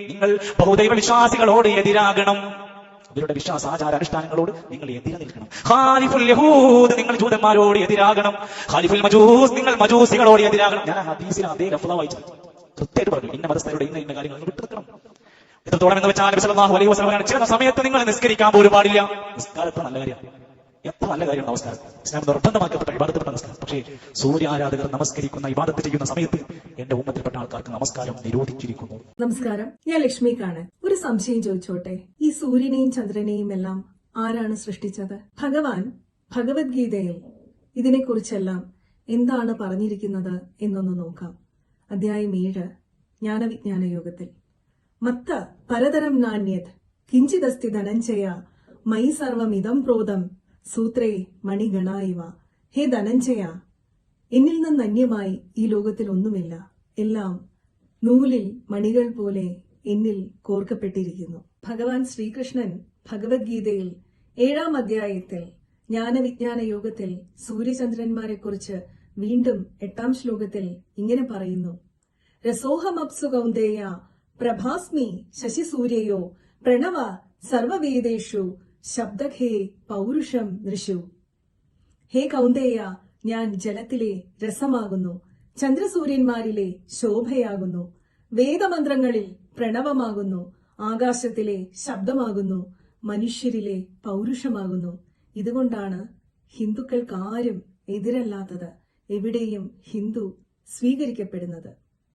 നിങ്ങൾ ബഹുദൈവ വിശ്വാസികളോട് എതിരാകണം. അവരുടെ വിശ്വാസ ആചാര അനുഷ്ഠാനങ്ങളോട് നിങ്ങൾ എതിരെ നിൽക്കണം ഖാലിഫുൽ യഹൂദ് നിങ്ങൾ ജൂതന്മാരോട് എതിരാകണം. ഖാലിഫുൽ മജൂസ് നിങ്ങൾ മജൂസികളോട് എതിരാകണം. ഞാൻ ഹദീസിൽ അതേ ലഫ്ല വായിച്ചത് കൃത്യമായിട്ട് പറഞ്ഞു. ഇന്ന മതസ്ഥരുടെ ഇന്ന ഇന്ന കാര്യങ്ങൾ നിങ്ങൾ വിട്ടു നിൽക്കണം എത്രത്തോളം എന്ന് വെച്ചാൽ അലൈഹി വസല്ലം ചില സമയത്ത് നിങ്ങൾ നിസ്കരിക്കാൻ പോലും പാടില്ല. നിസ്കാരത്തെ നല്ല കാര്യമാണ്. എത്ര നല്ല കാര്യമാണ് നമസ്കാരം. ഇസ്ലാം നിർബന്ധമാക്കപ്പെട്ട ഇബാദത്തിൽപ്പെട്ട നമസ്കാരം. പക്ഷേ സൂര്യ ആരാധകർ നമസ്കരിക്കുന്ന ഇബാദത്ത് ചെയ്യുന്ന സമയത്ത് എന്റെ ഉമ്മത്തിൽപ്പെട്ട ആൾക്കാർക്ക് നമസ്കാരം നിരോധിച്ചിരിക്കുന്നു. നമസ്കാരം. ഞാൻ ലക്ഷ്മിക്കാണ്. ഒരു സംശയം ചോദിച്ചോട്ടെ? ഈ സൂര്യനെയും ചന്ദ്രനെയും എല്ലാം ആരാണ് സൃഷ്ടിച്ചത്? ഭഗവാൻ ഭഗവത്ഗീതയിൽ ഇതിനെക്കുറിച്ചെല്ലാം എന്താണ് പറഞ്ഞിരിക്കുന്നത് എന്നൊന്ന് നോക്കാം. അധ്യായം ഏഴ് ജ്ഞാനവിജ്ഞാന യോഗത്തിൽ. മത്ത പരതരം നാണ്യത് കിഞ്ചിതസ്തി ധനഞ്ജയ മൈ സർവമിതം പ്രോതം സൂത്രേ മണിഗണായിവ. ഹേ ധനഞ്ജയ എന്നിൽ നിന്ന് അന്യമായി ഈ ലോകത്തിൽ ഒന്നുമില്ല. എല്ലാം നൂലിൽ മണികൾ പോലെ എന്നിൽ കോർക്കപ്പെട്ടിരിക്കുന്നു. ഭഗവാൻ ശ്രീകൃഷ്ണൻ ഭഗവത്ഗീതയിൽ ഏഴാം അധ്യായത്തിൽ ജ്ഞാനവിജ്ഞാന യോഗത്തിൽ സൂര്യചന്ദ്രന്മാരെക്കുറിച്ച് വീണ്ടും എട്ടാം ശ്ലോകത്തിൽ ഇങ്ങനെ പറയുന്നു. രസോഹമപ്സു കൗന്ദേയ പ്രഭാസ്മി ശശിസൂര്യയോ പ്രണവ സർവവേദേഷു ശബ്ദഖേ പൗരുഷം നൃശു ഹേ കൗന്ദേയ ഞാൻ ജലത്തിലെ രസമാകുന്നു. ചന്ദ്രസൂര്യന്മാരിലെ ശോഭയാകുന്നു. വേദമന്ത്രങ്ങളിൽ പ്രണവമാകുന്നു. ആകാശത്തിലെ ശബ്ദമാകുന്നു. മനുഷ്യരിലെ പൗരുഷമാകുന്നു. ഇതുകൊണ്ടാണ് ഹിന്ദുക്കൾക്ക് ആരും എതിരല്ലാത്തത്. എവിടെയും ഹിന്ദു സ്വീകരിക്കപ്പെടുന്നത്.